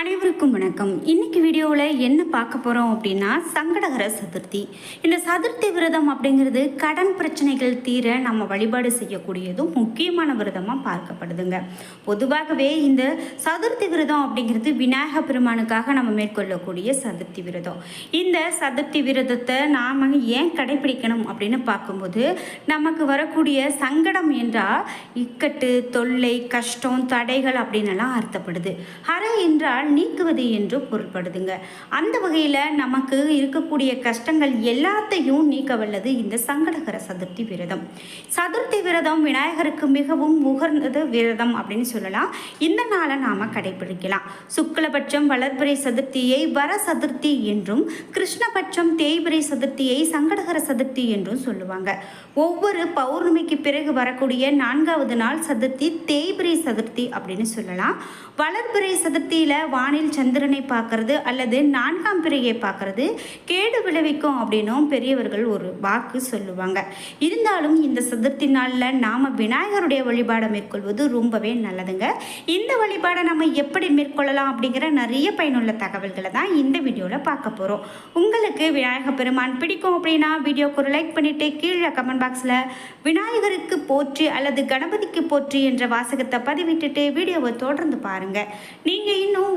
அனைவருக்கும் வணக்கம். இன்னைக்கு வீடியோவில் என்ன பார்க்க போகிறோம் அப்படின்னா சங்கடகர சதுர்த்தி. இந்த சதுர்த்தி விரதம் அப்படிங்கிறது கடன் பிரச்சனைகள் தீர நம்ம வழிபாடு செய்யக்கூடியதும் முக்கியமான விரதமாக பார்க்கப்படுதுங்க. பொதுவாகவே இந்த சதுர்த்தி விரதம் அப்படிங்கிறது விநாயக பெருமானுக்காக நம்ம மேற்கொள்ளக்கூடிய சதுர்த்தி விரதம். இந்த சதுர்த்தி விரதத்தை நாம் ஏன் கடைபிடிக்கணும் அப்படின்னு பார்க்கும்போது நமக்கு வரக்கூடிய சங்கடம் என்றால் இக்கட்டு தொல்லை கஷ்டம் தடைகள் அப்படின்னெல்லாம் அர்த்தப்படுது. அரை என்றால் நீக்குவது என்று பொருள்படுதுங்க. அந்த வகையில் நமக்கு இருக்கக்கூடிய கஷ்டங்கள் எல்லாத்தையும் நீக்க வல்லது இந்த சங்கடகர சதுர்த்தி விரதம். சதுர்த்தி விரதம் விநாயகருக்கு மிகவும் உகர்ந்தது விரதம் அப்படின்னு சொல்லலாம். இந்த நாளை நாம் கடைபிடிக்கலாம். சுக்லபட்சம் வளர்பிறை சதுர்த்தியை வர சதுர்த்தி என்றும் கிருஷ்ணபட்சம் தேய்பிறை சதுர்த்தியை சங்கடகர சதுர்த்தி என்றும் சொல்லுவாங்க. ஒவ்வொரு பௌர்ணமிக்கு பிறகு வரக்கூடிய நான்காவது நாள் சதுர்த்தி தேய்பிறை சதுர்த்தி அப்படின்னு சொல்லலாம். வளர்பிறை சதுர்த்தியில் வானில் சந்திரனை பார்க்கறது அல்லது நான்காம் பிறையை பார்க்கறது கேடு விளைவிக்கும் அப்படின்னும் பெரியவர்கள் ஒரு வாக்கு சொல்லுவாங்க. இருந்தாலும் இந்த சதுர்த்தி நாளில் நாம் விநாயகருடைய வழிபாடை மேற்கொள்வது ரொம்பவே நல்லதுங்க. இந்த வழிபாடை நம்ம எப்படி மேற்கொள்ளலாம் அப்படிங்கிற நிறைய பயனுள்ள தகவல்களை தான் இந்த வீடியோவில் பார்க்க போகிறோம் உங்களுக்கு விநாயக பெருமான் பிடிக்கும் அப்படின்னா வீடியோக்கு ஒரு லைக் பண்ணிவிட்டு கீழே கமெண்ட் பாக்ஸில் விநாயகருக்கு போற்றி அல்லது கணபதிக்கு போற்றி என்ற வாசகத்தை பதிவிட்டுட்டு வீடியோவை தொடர்ந்து பாருங்கள் நீங்கள் இன்னும்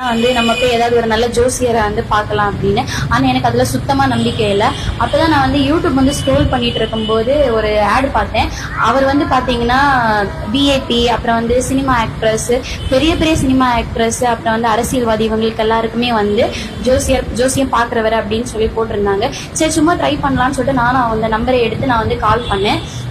வந்து நமக்கு ஏதாவது ஒரு நல்ல ஜோசியரை வந்து பார்க்கலாம் அப்படின்னு. ஆனால் எனக்கு அதில் சுத்தமாக நம்பிக்கை இல்லை. அப்பதான் நான் வந்து யூடியூப் வந்து ஸ்க்ரோல் பண்ணிட்டு இருக்கும்போது ஒரு ஆடு பார்த்தேன். அவர் வந்து பார்த்தீங்கன்னா பிஏபி அப்புறம் வந்து சினிமா ஆக்ட்ரஸ் பெரிய பெரிய சினிமா ஆக்ட்ரஸ் அப்புறம் வந்து அரசியல்வாதி இவங்களுக்கு எல்லாருக்குமே வந்து ஜோசியர் ஜோசியம் பார்க்குறவர் அப்படின்னு சொல்லி போட்டிருந்தாங்க. சரி சும்மா ட்ரை பண்ணலான்னு சொல்லிட்டு நானும் அந்த நம்பரை எடுத்து நான் வந்து கால் பண்ணேன்.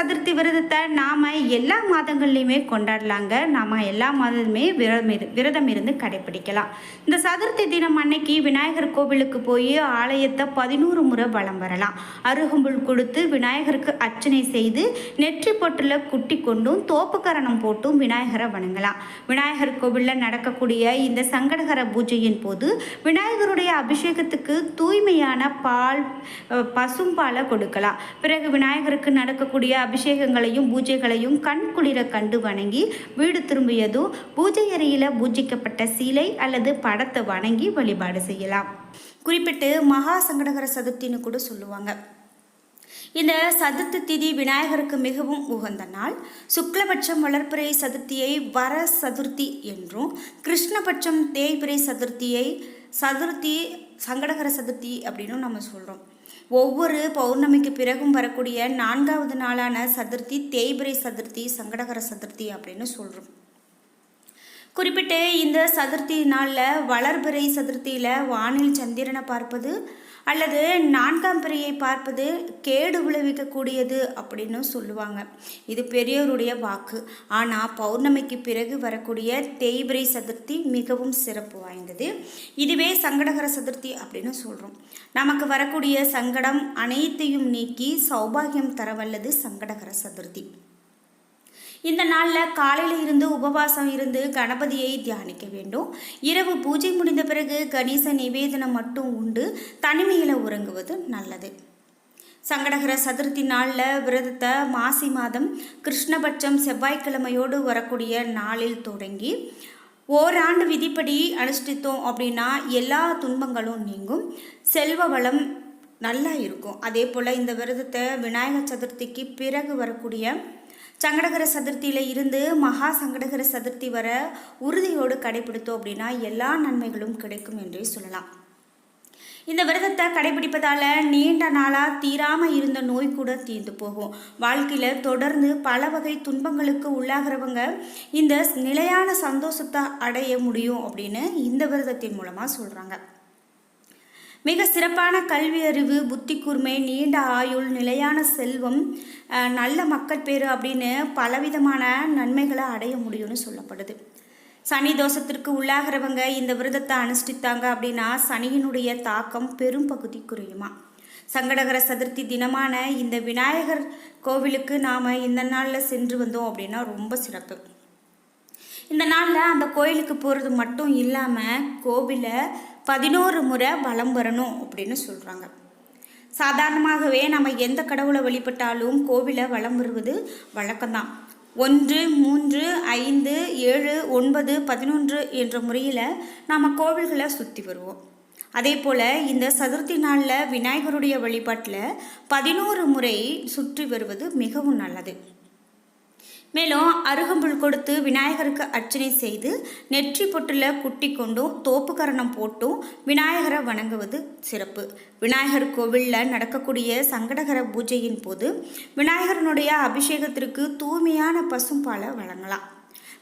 சதுர்த்தி விரதத்தை நாம் எல்லா மாதங்கள்லையுமே கொண்டாடலாங்க. நாம் எல்லா மாதமுமே விரதம் இரு விரதம் இருந்து கடைபிடிக்கலாம் இந்த சதுர்த்தி தினம் அன்னைக்கு விநாயகர் கோவிலுக்கு போய் ஆலயத்தை பதினோரு முறை வலம் வரலாம். அருகம்புல் கொடுத்து விநாயகருக்கு அர்ச்சனை செய்து நெற்றி பொட்டில் குட்டி கொண்டும் தோப்புக்கரணம் போட்டும் விநாயகரை வணங்கலாம். விநாயகர் கோவிலில் நடக்கக்கூடிய இந்த சங்கடகர பூஜையின் போது விநாயகருடைய அபிஷேகத்துக்கு தூய்மையான பால் பசும்பாலை கொடுக்கலாம். பிறகு விநாயகருக்கு நடக்கக்கூடிய அபிஷேகங்களையும் பூஜைகளையும் கண் குளிர கண்டு வணங்கி வீடு திரும்பியதும் பூஜை அறையில் பூஜிக்கப்பட்ட சிலை அல்லது படத்தை வணங்கி வழிபாடு செய்யலாம். குறிப்பிட்டு மகா சங்கடகர சதுர்த்தின்னு கூட சொல்லுவாங்க. இந்த சதுர்த்தி திதி விநாயகருக்கு மிகவும் உகந்த நாள். சுக்லபட்சம் வளர்ப்பிறை சதுர்த்தியை வர சதுர்த்தி என்றும் கிருஷ்ணபட்சம் தேய்பிறை சதுர்த்தியை சதுர்த்தி சங்கடகர சதுர்த்தி அப்படின்னும் நம்ம சொல்கிறோம் ஒவ்வொரு பௌர்ணமிக்கு பிறகும் வரக்கூடிய நான்காவது நாளான சதுர்த்தி தேய்பிரை சதுர்த்தி சங்கடகர சதுர்த்தி அப்படின்னு சொல்கிறோம் குறிப்பிட்டு இந்த சதுர்த்தி நாளில் வளர்பிறை சதுர்த்தியில் வானில் சந்திரனை பார்ப்பது அல்லது நான்காம் பிறையை பார்ப்பது கேடு விளைவிக்கக்கூடியது அப்படின்னு சொல்லுவாங்க. இது பெரியோருடைய வாக்கு. ஆனால் பௌர்ணமிக்கு பிறகு வரக்கூடிய தேய்பிரை சதுர்த்தி மிகவும் சிறப்பு வாய்ந்தது. இதுவே சங்கடகர சதுர்த்தி அப்படின்னு சொல்கிறோம் நமக்கு வரக்கூடிய சங்கடம் அனைத்தையும் நீக்கி சௌபாகியம் தரவல்லது சங்கடகர சதுர்த்தி. இந்த நாளில் காலையில் இருந்து உபவாசம் இருந்து கணபதியை தியானிக்க வேண்டும். இரவு பூஜை முடிந்த பிறகு கணேச நிவேதனம் மட்டும் உண்டு. தனிமையில் உறங்குவது நல்லது. சங்கடகர சதுர்த்தி நாளில் விரதத்தை மாசி மாதம் கிருஷ்ணபட்சம் செவ்வாய்க்கிழமையோடு வரக்கூடிய நாளில் தொடங்கி ஓராண்டு விதிப்படி அனுஷ்டித்தோம் அப்படின்னா எல்லா துன்பங்களும் நீங்கும். செல்வ வளம் நல்லா இருக்கும். அதே போல் இந்த விரதத்தை விநாயகர் சதுர்த்திக்கு பிறகு வரக்கூடிய சங்கடகர சதுர்த்தியில் இருந்து மகா சங்கடகர சதுர்த்தி வர உறுதியோடு கடைபிடித்தோம் அப்படின்னா எல்லா நன்மைகளும் கிடைக்கும் என்றே சொல்லலாம். இந்த விரதத்தை கடைபிடிப்பதால் நீண்ட நாளாக தீராமல் இருந்த நோய் கூட தீர்ந்து போகும். வாழ்க்கையில் தொடர்ந்து பல வகை துன்பங்களுக்கு உள்ளாகிறவங்க இந்த நிலையான சந்தோஷத்தை அடைய முடியும் அப்படின்னு இந்த விரதத்தின் மூலமாக சொல்கிறாங்க மிக சிறப்பான கல்வி அறிவு புத்தி கூர்மை நீண்ட ஆயுள் நிலையான செல்வம் நல்ல மக்கள் பேர் அப்படின்னு பலவிதமான நன்மைகளை அடைய முடியும்னு சொல்லப்படுது. சனி தோஷத்திற்கு உள்ளாகிறவங்க இந்த விரதத்தை அனுஷ்டித்தாங்க அப்படின்னா சனியினுடைய தாக்கம் பெரும் பகுதி குறையுமா? சங்கடகர சதுர்த்தி தினமான இந்த விநாயகர் கோவிலுக்கு நாம் இந்த நாளில் சென்று வந்தோம் அப்படின்னா ரொம்ப சிறப்பு. இந்த நாளில் அந்த கோயிலுக்கு போகிறது மட்டும் இல்லாமல் கோவிலை பதினோரு முறை வலம் வரணும் அப்படின்னு சொல்கிறாங்க சாதாரணமாகவே நம்ம எந்த கடவுளை வழிபட்டாலும் கோவிலை வலம் வருவது வழக்கம்தான். ஒன்று மூன்று ஐந்து ஏழு ஒன்பது பதினொன்று என்ற முறையில் நாம் கோவில்களை சுற்றி வருவோம். அதே போல் இந்த சதுர்த்தி நாளில் விநாயகருடைய வழிபாட்டில் பதினோரு முறை சுற்றி வருவது மிகவும் நல்லது. மேலும் அருகம்புல் கொடுத்து விநாயகருக்கு அர்ச்சனை செய்து நெற்றி பொட்டில் குட்டி கொண்டும் தோப்புக்கரணம் போட்டும் விநாயகரை வணங்குவது சிறப்பு. விநாயகர் கோவிலில் நடக்கக்கூடிய சங்கடகர பூஜையின் போது விநாயகரனுடைய அபிஷேகத்திற்கு தூய்மையான பசும்பாலை வழங்கலாம்.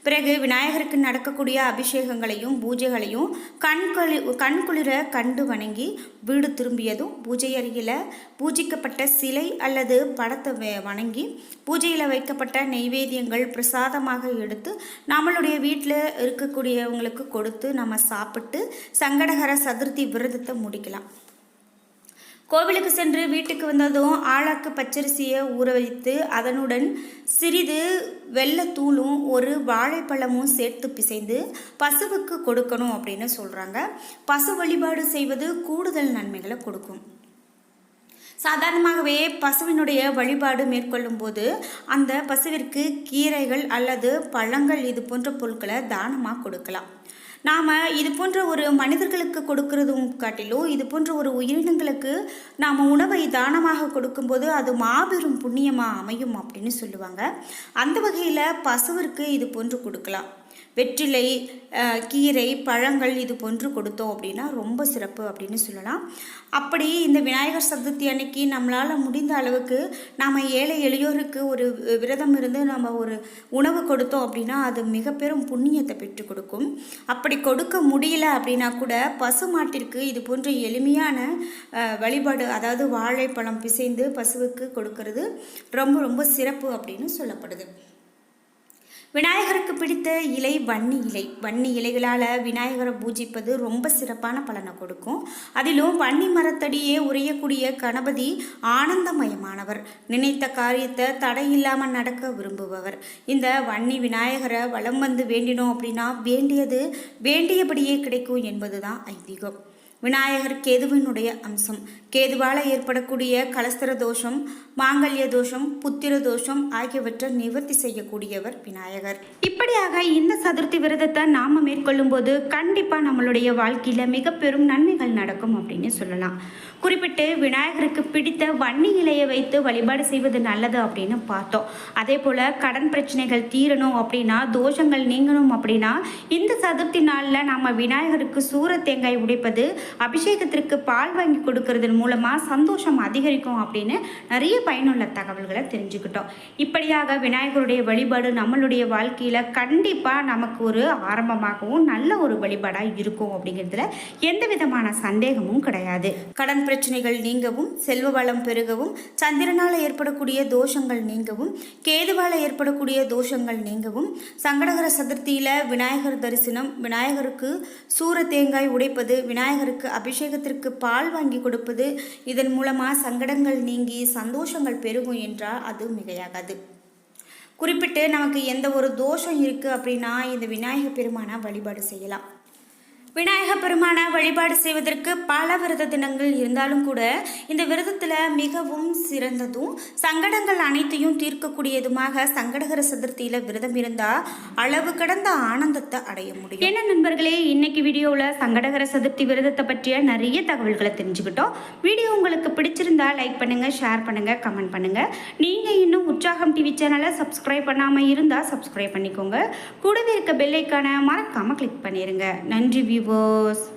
பிறகு விநாயகருக்கு நடக்கக்கூடிய அபிஷேகங்களையும் பூஜைகளையும் கண்குளி கண்குளிர கண்டு வணங்கி வீடு திரும்பியதும் பூஜை அருகில் பூஜிக்கப்பட்ட சிலை அல்லது படத்தை வணங்கி பூஜையில் வைக்கப்பட்ட நெய்வேத்தியங்கள் பிரசாதமாக எடுத்து நம்மளுடைய வீட்டில் இருக்கக்கூடியவங்களுக்கு கொடுத்து நம்ம சாப்பிட்டு சங்கடகர சதுர்த்தி விரதத்தை முடிக்கலாம். கோவிலுக்கு சென்று வீட்டுக்கு வந்ததும் ஆளாக்கு பச்சரிசியை ஊற வைத்து அதனுடன் சிறிது வெள்ளத்தூளும் ஒரு வாழைப்பழமும் சேர்த்து பிசைந்து பசுவுக்கு கொடுக்கணும் அப்படின்னு சொல்கிறாங்க பசு வழிபாடு செய்வது கூடுதல் நன்மைகளை கொடுக்கும். சாதாரணமாகவே பசுவினுடைய வழிபாடு மேற்கொள்ளும் போது அந்த பசுவிற்கு கீரைகள் அல்லது பழங்கள் இது போன்ற பொருட்களை தானமாக கொடுக்கலாம். நாம் இது போன்ற ஒரு மனிதர்களுக்கு கொடுக்கறதும் காட்டிலும் இது போன்ற ஒரு உயிரினங்களுக்கு நாம் உணவை தானமாக கொடுக்கும்போது அது மாபெரும் புண்ணியமாக அமையும் அப்படின்னு சொல்லுவாங்க. அந்த வகையில் பசுவிற்கு இது போன்று கொடுக்கலாம். வெற்றிலை கீரை பழங்கள் இது போன்று கொடுத்தோம் அப்படின்னா ரொம்ப சிறப்பு அப்படின்னு சொல்லலாம். அப்படி இந்த விநாயகர் சதுர்த்தி அன்னைக்கு நம்மளால் முடிந்த அளவுக்கு நாம் ஏழை எளியோருக்கு ஒரு விரதம் இருந்து நம்ம ஒரு உணவு கொடுத்தோம் அப்படின்னா அது மிக பெரும் புண்ணியத்தை பெற்றுக் கொடுக்கும். அப்படி கொடுக்க முடியல அப்படின்னா கூட பசு மாட்டிற்கு இது போன்ற எளிமையான வழிபாடு அதாவது வாழைப்பழம் பிசைந்து பசுவுக்கு கொடுக்கறது ரொம்ப ரொம்ப சிறப்பு அப்படின்னு சொல்லப்படுது. விநாயகருக்கு பிடித்த இலை வன்னி இலை. வன்னி இலைகளால் விநாயகரை பூஜிப்பது ரொம்ப சிறப்பான பலனை கொடுக்கும். அதிலும் வன்னி மரத்தடியே உரையக்கூடிய கணபதி ஆனந்தமயமானவர். நினைத்த காரியத்தை தடை இல்லாமல் நடக்க விரும்புபவர். இந்த வன்னி விநாயகரை வலம் வந்து வேண்டினோம் அப்படின்னா வேண்டியது வேண்டியபடியே கிடைக்கும் என்பதுதான் ஐதீகம். விநாயகர் கேதுவினுடைய அம்சம்? கேதுவால் ஏற்படக்கூடிய கலஸ்தர தோஷம் மாங்கல்ய தோஷம் புத்திர தோஷம் ஆகியவற்றை நிவர்த்தி செய்யக்கூடியவர் விநாயகர். இப்படியாக இந்த சதுர்த்தி விரதத்தை நாம மேற்கொள்ளும் போது கண்டிப்பாக நம்மளுடைய வாழ்க்கையில் மிக பெரும் நன்மைகள் நடக்கும் அப்படின்னு சொல்லலாம். குறிப்பிட்டு விநாயகருக்கு பிடித்த வன்னி இலையை வைத்து வழிபாடு செய்வது நல்லது அப்படின்னு பார்த்தோம். அதே போல் கடன் பிரச்சனைகள் தீரணும் அப்படின்னா தோஷங்கள் நீங்கணும் அப்படின்னா இந்த சதுர்த்தி நாளில் நம்ம விநாயகருக்கு சூர தேங்காய் உடைப்பது அபிஷேகத்திற்கு பால் வாங்கி கொடுக்கறதன் மூலமாக சந்தோஷம் அதிகரிக்கும் அப்படின்னு நிறைய பயனுள்ள தகவல்களை தெரிஞ்சுக்கிட்டோம். இப்படியாக விநாயகருடைய வழிபாடு நம்மளுடைய வாழ்க்கையில் கண்டிப்பாக நமக்கு ஒரு ஆரம்பமாகவும் நல்ல ஒரு வழிபாடாக இருக்கும் அப்படிங்கிறதுல எந்த விதமான சந்தேகமும் கிடையாது. கடன் பிரச்சனைகள் நீங்கவும் செல்வ வளம் பெருகவும் சந்திரனால் ஏற்படக்கூடிய தோஷங்கள் நீங்கவும் கேதுவால் ஏற்படக்கூடிய தோஷங்கள் நீங்கவும் சங்கடகர சதுர்த்தியில் விநாயகர் தரிசனம் விநாயகருக்கு சூர தேங்காய் உடைப்பது விநாயகருக்கு அபிஷேகத்திற்கு பால் வாங்கி கொடுப்பது இதன் மூலமாக சங்கடங்கள் நீங்கி சந்தோஷங்கள் பெருகும் என்றால் அது மிகையாகாது. குறிப்பிட்டு நமக்கு எந்த ஒரு தோஷம் இருக்குது அப்படின்னா இந்த விநாயகர் பெருமானை வழிபாடு செய்யலாம். விநாயக பெருமானை வழிபாடு செய்வதற்கு பல விரத தினங்கள் இருந்தாலும் கூட இந்த விரதத்தில் மிகவும் சிறந்ததும் சங்கடங்கள் அனைத்தையும் தீர்க்கக்கூடியதுமாக சங்கடகர சதுர்த்தியில் விரதம் இருந்தால் அளவு கடந்த ஆனந்தத்தை அடைய முடியும். என்ன நண்பர்களே இன்னைக்கு வீடியோவில் சங்கடகர சதுர்த்தி விரதத்தை பற்றிய நிறைய தகவல்களை தெரிஞ்சுக்கிட்டோம். வீடியோ உங்களுக்கு பிடிச்சிருந்தா லைக் பண்ணுங்கள் ஷேர் பண்ணுங்கள் கமெண்ட் பண்ணுங்கள் நீங்கள் இன்னும் உற்சாகம் டிவி சேனலை சப்ஸ்கிரைப் பண்ணாமல் இருந்தால் சப்ஸ்கிரைப் பண்ணிக்கோங்க. கூடவே இருக்க பெல்லைக்கான மறக்காமல் கிளிக் பண்ணிடுங்க நன்றி rivers,